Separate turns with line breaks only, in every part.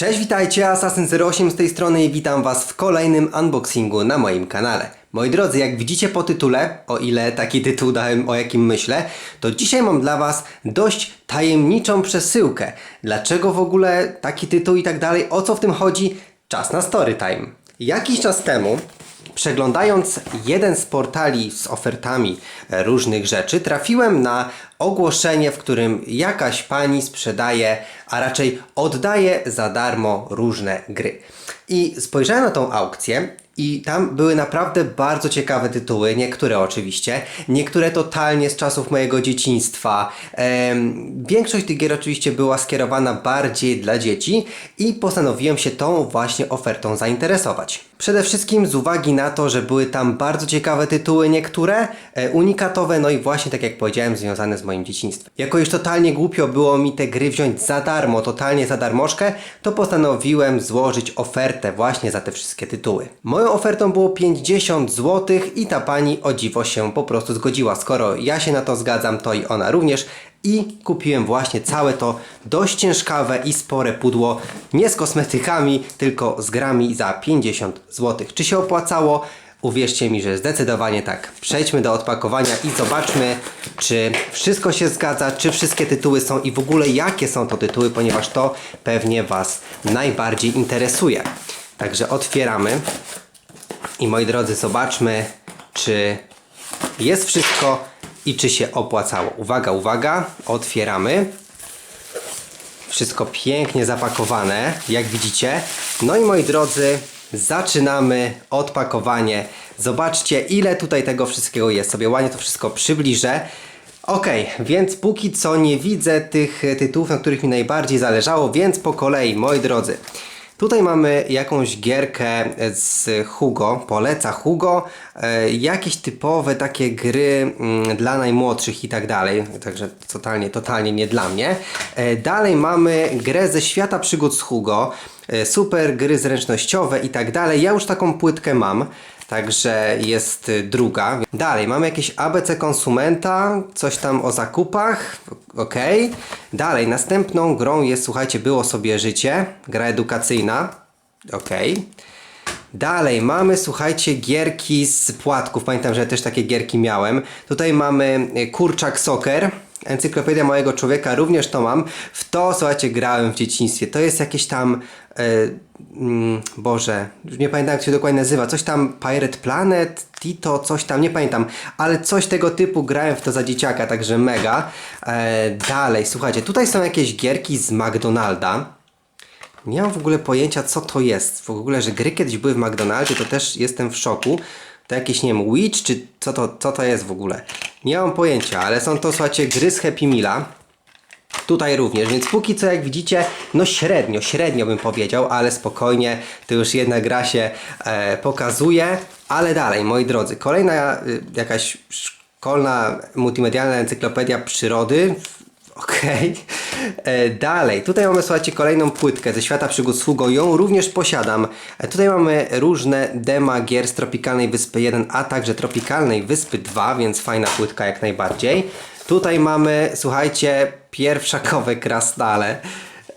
Cześć, witajcie, Assassin08 z tej strony i witam Was w kolejnym unboxingu na moim kanale. Moi drodzy, jak widzicie po tytule, o ile taki tytuł dałem, o jakim myślę, to dzisiaj mam dla Was dość tajemniczą przesyłkę. Dlaczego w ogóle taki tytuł i tak dalej, o co w tym chodzi? Czas na story time. Jakiś czas temu Przeglądając jeden z portali z ofertami e, różnych rzeczy, trafiłem na ogłoszenie, w którym jakaś pani sprzedaje, a raczej oddaje za darmo różne gry. I spojrzałem na tą aukcję i tam były naprawdę bardzo ciekawe tytuły, niektóre oczywiście, niektóre totalnie z czasów mojego dzieciństwa. Em, większość tych gier oczywiście była skierowana bardziej dla dzieci i postanowiłem się tą właśnie ofertą zainteresować. Przede wszystkim z uwagi na to, że były tam bardzo ciekawe tytuły, niektóre e, unikatowe, no i właśnie tak jak powiedziałem, związane z moim dzieciństwem. Jako już totalnie głupio było mi te gry wziąć za darmo, totalnie za darmożkę, to postanowiłem złożyć ofertę właśnie za te wszystkie tytuły. Moją ofertą było 50 zł i ta pani o dziwo się po prostu zgodziła. Skoro ja się na to zgadzam, to i ona również. I kupiłem właśnie całe to dość ciężkawe i spore pudło, nie z kosmetykami, tylko z grami za 50 zł. Czy się opłacało? Uwierzcie mi, że zdecydowanie tak. Przejdźmy do odpakowania i zobaczmy, czy wszystko się zgadza, czy wszystkie tytuły są i w ogóle jakie są to tytuły, ponieważ to pewnie Was najbardziej interesuje. Także otwieramy i moi drodzy, zobaczmy, czy jest wszystko i czy się opłacało. Uwaga, uwaga, otwieramy. Wszystko pięknie zapakowane, jak widzicie. No i moi drodzy, zaczynamy odpakowanie. Zobaczcie, ile tutaj tego wszystkiego jest. Sobie ładnie to wszystko przybliżę. Ok, więc póki co nie widzę tych tytułów, na których mi najbardziej zależało, więc po kolei, moi drodzy. Tutaj mamy jakąś gierkę z Hugo, poleca Hugo, e, jakieś typowe takie gry mm, dla najmłodszych i tak dalej, także totalnie, totalnie nie dla mnie. E, dalej mamy grę ze świata przygód z Hugo, e, super gry zręcznościowe i tak dalej. Ja już taką płytkę mam. Także jest y, druga. Dalej, mamy jakieś ABC konsumenta, coś tam o zakupach. Ok. Dalej, następną grą jest, słuchajcie, było sobie życie. Gra edukacyjna. Ok. Dalej, mamy, słuchajcie, gierki z płatków. Pamiętam, że też takie gierki miałem. Tutaj mamy y, Kurczak Soccer. Encyklopedia Małego Człowieka, również to mam. W to, słuchajcie, grałem w dzieciństwie. To jest jakieś tam... E, mm, Boże, nie pamiętam jak się dokładnie nazywa. Coś tam Pirate Planet, Tito, coś tam, nie pamiętam. Ale coś tego typu grałem w to za dzieciaka, także mega. E, dalej, słuchajcie, tutaj są jakieś gierki z McDonalda. Nie mam w ogóle pojęcia, co to jest. W ogóle, że gry kiedyś były w McDonaldzie, to też jestem w szoku. To jakieś, nie wiem, Witch, czy co to, co to jest w ogóle? Nie mam pojęcia, ale są to, słuchajcie, gry z Happy Meala. Tutaj również, więc póki co jak widzicie, no średnio, średnio bym powiedział, ale spokojnie, to już jedna gra się e, pokazuje, ale dalej, moi drodzy, kolejna y, jakaś szkolna multimedialna encyklopedia przyrody, Okej. E, Dalej, tutaj mamy, słuchajcie, kolejną płytkę ze świata przygód z Hugo. Ją również posiadam. E, Tutaj mamy różne dema gier z Tropikalnej Wyspy 1, a także Tropikalnej Wyspy 2, więc fajna płytka jak najbardziej. Tutaj mamy, słuchajcie, pierwszakowe krasnale.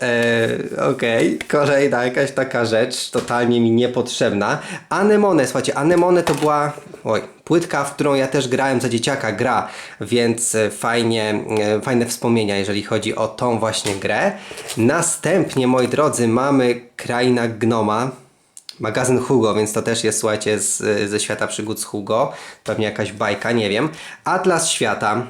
Eee, Okej, kolejna jakaś taka rzecz, totalnie mi niepotrzebna. Anemone, słuchajcie, Anemone to była oj, płytka, w którą ja też grałem za dzieciaka, gra, więc e, fajnie, e, fajne wspomnienia, jeżeli chodzi o tą właśnie grę. Następnie, moi drodzy, mamy Kraina Gnoma, magazyn Hugo, więc to też jest, słuchajcie, z, ze świata przygód z Hugo, pewnie jakaś bajka, nie wiem. Atlas Świata,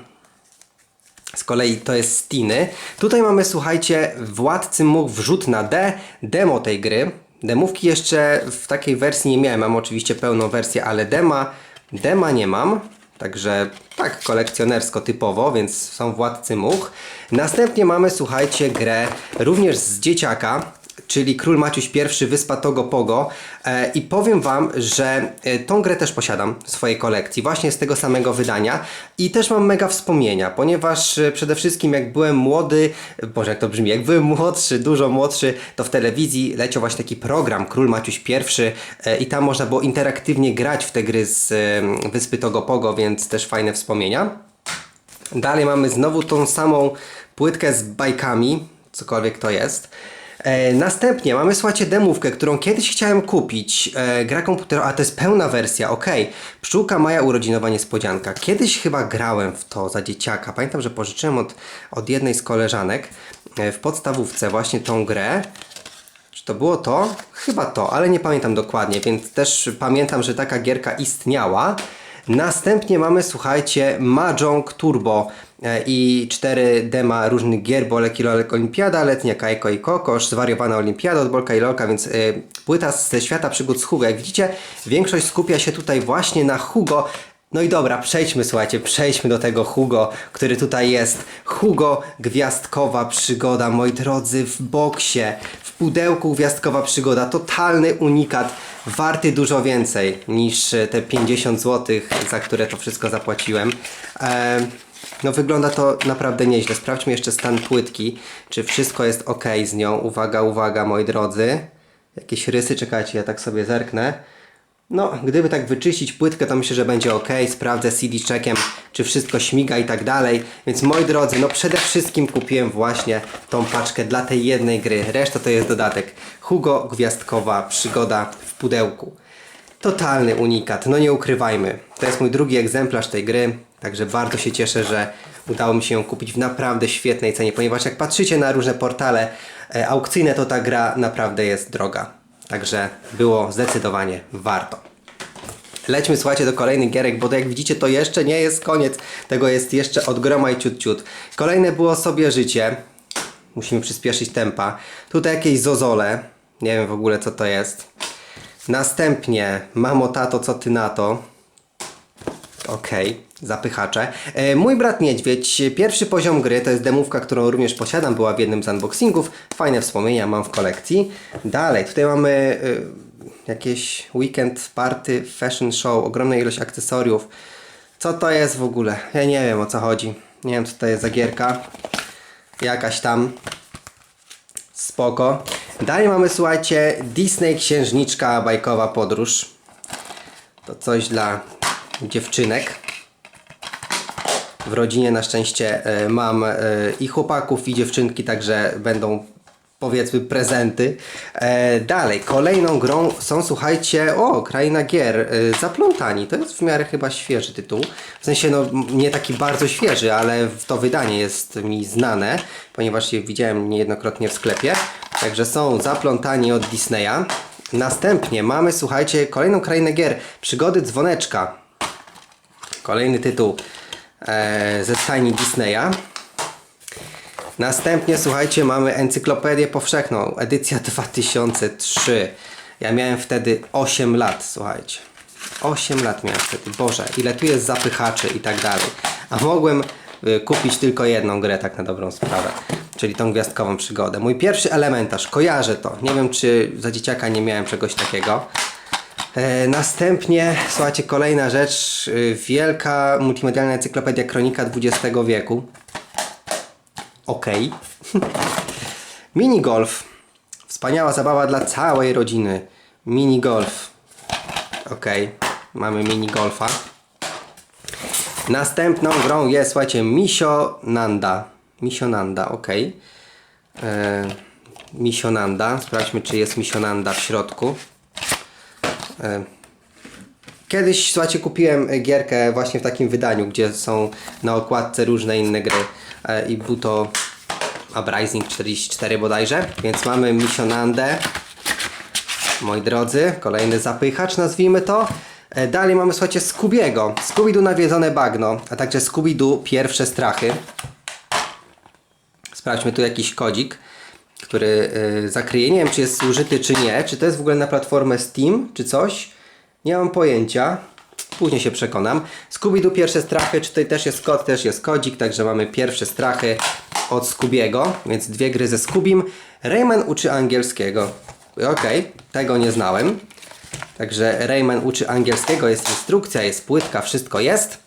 z kolei to jest Stiny. Tutaj mamy, słuchajcie, Władcy Much wrzut na D, demo tej gry. Demówki jeszcze w takiej wersji nie miałem, mam oczywiście pełną wersję, ale dema, dema nie mam. Także tak kolekcjonersko typowo, więc są Władcy Much. Następnie mamy, słuchajcie, grę również z dzieciaka, czyli Król Maciuś I, Wyspa Togo Pogo e, i powiem Wam, że e, tą grę też posiadam w swojej kolekcji, właśnie z tego samego wydania i też mam mega wspomnienia, ponieważ e, przede wszystkim jak byłem młody, boże jak to brzmi, jak byłem młodszy, dużo młodszy, to w telewizji leciał właśnie taki program Król Maciuś I i tam można było interaktywnie grać w te gry z Wyspy Togo Pogo, więc też fajne wspomnienia. Dalej mamy znowu tą samą płytkę z bajkami, cokolwiek to jest. E, następnie mamy, słuchajcie, demówkę, którą kiedyś chciałem kupić. E, gra komputerowa, a to jest pełna wersja, okej. Pszczółka Maja urodzinowa niespodzianka. Kiedyś chyba grałem w to za dzieciaka. Pamiętam, że pożyczyłem od, od jednej z koleżanek e, w podstawówce właśnie tą grę. Czy to było to? Chyba to, ale nie pamiętam dokładnie, więc też pamiętam, że taka gierka istniała. Następnie mamy, słuchajcie, Mahjong Turbo e, i cztery dema różnych gier, Bole Kilolek Olimpiada, Letnia Kajko i Kokosz, Zwariowana Olimpiada od Bolka i Lolka, więc y, płyta ze świata przygód z Hugo. Jak widzicie, większość skupia się tutaj właśnie na Hugo, no i dobra, przejdźmy, słuchajcie, przejdźmy do tego Hugo, który tutaj jest. Hugo, gwiazdkowa przygoda, moi drodzy, w boksie, w pudełku gwiazdkowa przygoda, totalny unikat, warty dużo więcej niż te 50 zł, za które to wszystko zapłaciłem. Ehm, no wygląda to naprawdę nieźle. Sprawdźmy jeszcze stan płytki, czy wszystko jest ok z nią. Uwaga, uwaga, moi drodzy. Jakieś rysy, czekajcie, ja tak sobie zerknę. No, gdyby tak wyczyścić płytkę, to myślę, że będzie ok. Sprawdzę CD checkiem, czy wszystko śmiga i tak dalej. Więc moi drodzy, no przede wszystkim kupiłem właśnie tą paczkę dla tej jednej gry. Reszta to jest dodatek. Hugo Gwiazdkowa Przygoda w pudełku. Totalny unikat, no nie ukrywajmy. To jest mój drugi egzemplarz tej gry, także bardzo się cieszę, że udało mi się ją kupić w naprawdę świetnej cenie, ponieważ jak patrzycie na różne portale e, aukcyjne, to ta gra naprawdę jest droga. Także było zdecydowanie warto. Lećmy, słuchajcie, do kolejnych gierek, bo jak widzicie, to jeszcze nie jest koniec. Tego jest jeszcze od groma i ciut, ciut. Kolejne było sobie życie. Musimy przyspieszyć tempa. Tutaj jakieś zozole. Nie wiem w ogóle co to jest. Następnie, mamo tato, co ty na to? Okej, zapychacze. E, mój brat niedźwiedź, pierwszy poziom gry, to jest demówka, którą również posiadam, była w jednym z unboxingów. Fajne wspomnienia mam w kolekcji. Dalej, tutaj mamy e, jakieś weekend party, fashion show, ogromna ilość akcesoriów. Co to jest w ogóle? Ja nie wiem o co chodzi. Nie wiem co to jest za gierka. Jakaś tam. Spoko. Dalej mamy, słuchajcie, Disney Księżniczka Bajkowa Podróż. To coś dla dziewczynek. W rodzinie na szczęście e, mam e, i chłopaków, i dziewczynki, także będą powiedzmy prezenty. E, dalej, kolejną grą są, słuchajcie, o, Kraina Gier, Zaplątani. To jest w miarę chyba świeży tytuł. W sensie, no, nie taki bardzo świeży, ale to wydanie jest mi znane, ponieważ je widziałem niejednokrotnie w sklepie. Także są Zaplątani od Disneya. Następnie mamy, słuchajcie, kolejną Krainę Gier, Przygody Dzwoneczka. Kolejny tytuł ze stajni Disneya. Następnie, słuchajcie, mamy Encyklopedię Powszechną, edycja 2003. Ja miałem wtedy 8 lat, słuchajcie. 8 lat miałem wtedy. Boże, ile tu jest zapychaczy i tak dalej. A mogłem y, kupić tylko jedną grę, tak na dobrą sprawę. Czyli tą gwiazdkową przygodę. Mój pierwszy elementarz, kojarzę to. Nie wiem, czy za dzieciaka nie miałem czegoś takiego. E, następnie, słuchajcie, kolejna rzecz. y, Wielka multimedialna encyklopedia kronika XX wieku. Okej. Mini golf. Wspaniała zabawa dla całej rodziny. Mini golf. Okej. Mamy mini golfa. Następną grą jest, słuchajcie, Misio Nanda. Misio Nanda, okej. E, Misio Nanda. Sprawdźmy, czy jest Misio Nanda w środku. E, Kiedyś, słuchajcie, kupiłem gierkę właśnie w takim wydaniu, gdzie są na okładce różne inne gry. E, i był to Uprising 44 bodajże, więc mamy Missionandę, moi drodzy, kolejny zapychacz nazwijmy to. E, Dalej mamy, słuchajcie, Scoobiego, Scooby-Doo nawiedzone bagno, a także Scooby-Doo pierwsze strachy. Sprawdźmy tu jakiś kodzik, który y, zakryje. Nie wiem, czy jest użyty, czy nie. Czy to jest w ogóle na platformę Steam, czy coś? Nie mam pojęcia. Później się przekonam. Scooby-Doo pierwsze strachy, czy tutaj też jest kod, też jest kodzik, także mamy pierwsze strachy od Scoobiego, więc dwie gry ze Scubim. Rayman uczy angielskiego. Okej, tego nie znałem. Także Rayman uczy angielskiego, jest instrukcja, jest płytka, wszystko jest.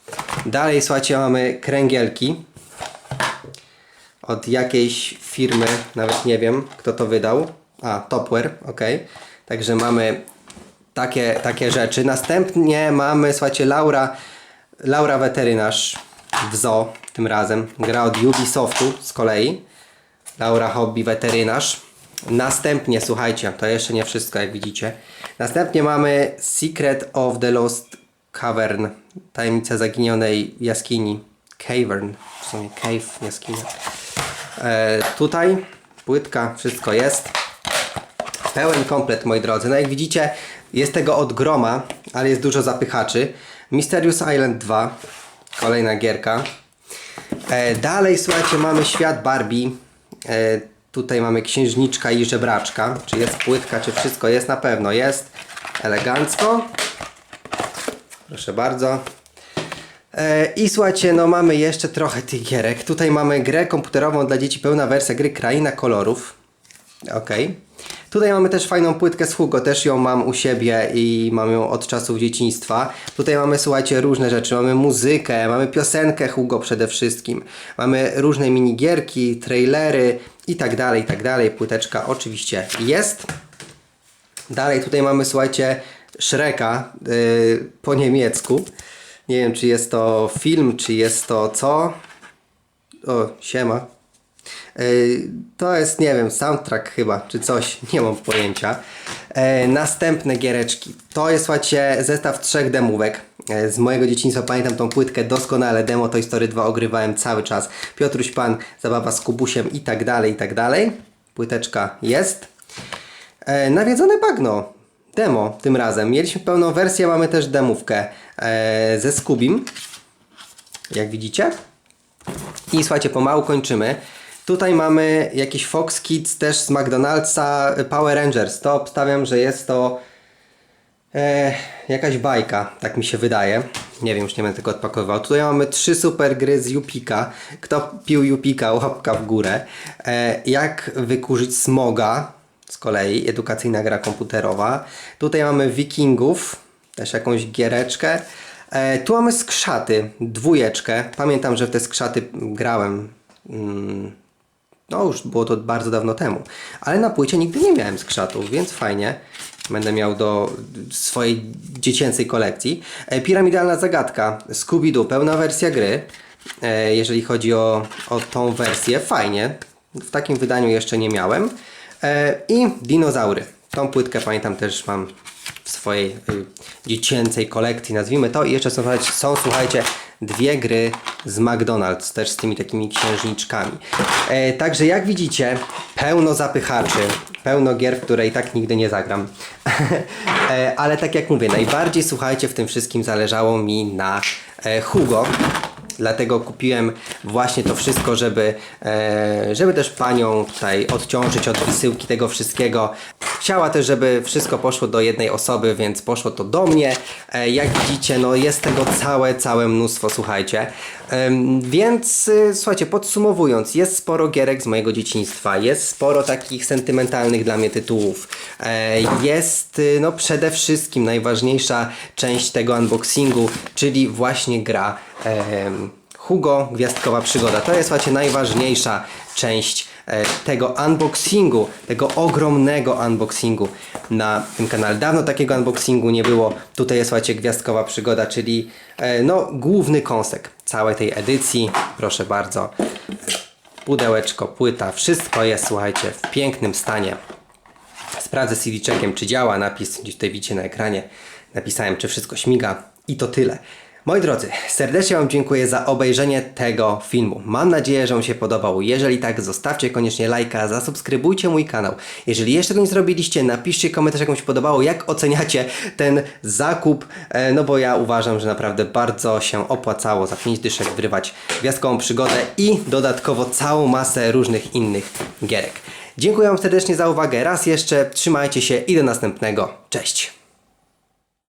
Dalej, słuchajcie, mamy kręgielki od jakiejś firmy, nawet nie wiem kto to wydał. A, Topware, ok. Także mamy takie, takie rzeczy. Następnie mamy, słuchajcie, Laura, Laura Weterynarz w zoo tym razem. Gra od Ubisoftu z kolei. Laura Hobby Weterynarz. Następnie, słuchajcie, to jeszcze nie wszystko, jak widzicie. Następnie mamy Secret of the Lost Cavern. Tajemnica zaginionej jaskini. Cavern. W sumie cave, jaskinia. E, tutaj płytka, wszystko jest. Pełen komplet, moi drodzy. No jak widzicie, jest tego od groma, ale jest dużo zapychaczy. Mysterious Island 2. Kolejna gierka. E, dalej, słuchajcie, mamy świat Barbie. E, tutaj mamy księżniczka i żebraczka. Czy jest płytka, czy wszystko jest? Na pewno jest. Elegancko. Proszę bardzo. E, I słuchajcie, no mamy jeszcze trochę tych gierek. Tutaj mamy grę komputerową dla dzieci, pełna wersja gry Kraina Kolorów. Okej. Tutaj mamy też fajną płytkę z Hugo, też ją mam u siebie i mam ją od czasów dzieciństwa. Tutaj mamy, słuchajcie, różne rzeczy. Mamy muzykę, mamy piosenkę Hugo przede wszystkim. Mamy różne minigierki, trailery i tak dalej, i tak dalej. Płyteczka oczywiście jest. Dalej tutaj mamy, słuchajcie, Shreka yy, po niemiecku. Nie wiem, czy jest to film, czy jest to co. O, siema. Yy, To jest, nie wiem, soundtrack chyba, czy coś, nie mam pojęcia. Yy, Następne giereczki. To jest, słuchajcie, zestaw trzech demówek. Yy, Z mojego dzieciństwa pamiętam tą płytkę doskonale. Demo Toy Story 2 ogrywałem cały czas. Piotruś Pan, zabawa z Kubusiem i tak dalej, i tak dalej. Płyteczka jest. E, nawiedzone bagno. Demo tym razem. Mieliśmy pełną wersję, mamy też demówkę e, ze Skubim. Jak widzicie. I słuchajcie, pomału kończymy. Tutaj mamy jakiś Fox Kids też z McDonald'sa Power Rangers. To obstawiam, że jest to e, jakaś bajka, tak mi się wydaje. Nie wiem, już nie będę tego odpakowywał. Tutaj mamy trzy super gry z Jupika. Kto pił Jupika, łapka w górę. E, jak wykurzyć smoga, z kolei edukacyjna gra komputerowa. Tutaj mamy Wikingów, też jakąś giereczkę. E, tu mamy skrzaty, dwójeczkę. Pamiętam, że w te skrzaty grałem. Mm, no już było to bardzo dawno temu. Ale na płycie nigdy nie miałem skrzatów, więc fajnie. Będę miał do swojej dziecięcej kolekcji. E, Piramidalna zagadka. Scooby-Doo, pełna wersja gry. E, jeżeli chodzi o, o tą wersję, fajnie. W takim wydaniu jeszcze nie miałem. E, I dinozaury. Tą płytkę pamiętam też mam w swojej y, dziecięcej kolekcji, nazwijmy to. I jeszcze są, są, słuchajcie, dwie gry z McDonald's, też z tymi takimi księżniczkami. E, także jak widzicie, pełno zapychaczy, pełno gier, w które i tak nigdy nie zagram. e, ale tak jak mówię, najbardziej, słuchajcie, w tym wszystkim zależało mi na e, Hugo. Dlatego kupiłem właśnie to wszystko, żeby, e, żeby też panią tutaj odciążyć od wysyłki tego wszystkiego. Chciała też, żeby wszystko poszło do jednej osoby, więc poszło to do mnie. E, jak widzicie, no jest tego całe, całe mnóstwo, słuchajcie. Więc y, słuchajcie, podsumowując, jest sporo gierek z mojego dzieciństwa, jest sporo takich sentymentalnych dla mnie tytułów. E, jest y, no przede wszystkim najważniejsza część tego unboxingu, czyli właśnie gra Hugo Gwiazdkowa Przygoda. To jest słuchajcie najważniejsza część tego unboxingu, tego ogromnego unboxingu na tym kanale. Dawno takiego unboxingu nie było. Tutaj jest słuchajcie Gwiazdkowa Przygoda, czyli e, no główny kąsek całej tej edycji. Proszę bardzo. Pudełeczko, płyta, wszystko jest słuchajcie w pięknym stanie. Sprawdzę CD-checkiem, czy działa. Napis gdzieś tutaj widzicie na ekranie. Napisałem, czy wszystko śmiga. I to tyle. Moi drodzy, serdecznie Wam dziękuję za obejrzenie tego filmu. Mam nadzieję, że on się podobał. Jeżeli tak, zostawcie koniecznie lajka, zasubskrybujcie mój kanał. Jeżeli jeszcze tego nie zrobiliście, napiszcie komentarz, jak Wam się podobało, jak oceniacie ten zakup, e, no bo ja uważam, że naprawdę bardzo się opłacało za 5 dyszek wrywać gwiazdkową przygodę i dodatkowo całą masę różnych innych gierek. Dziękuję Wam serdecznie za uwagę. Raz jeszcze trzymajcie się i do następnego. Cześć!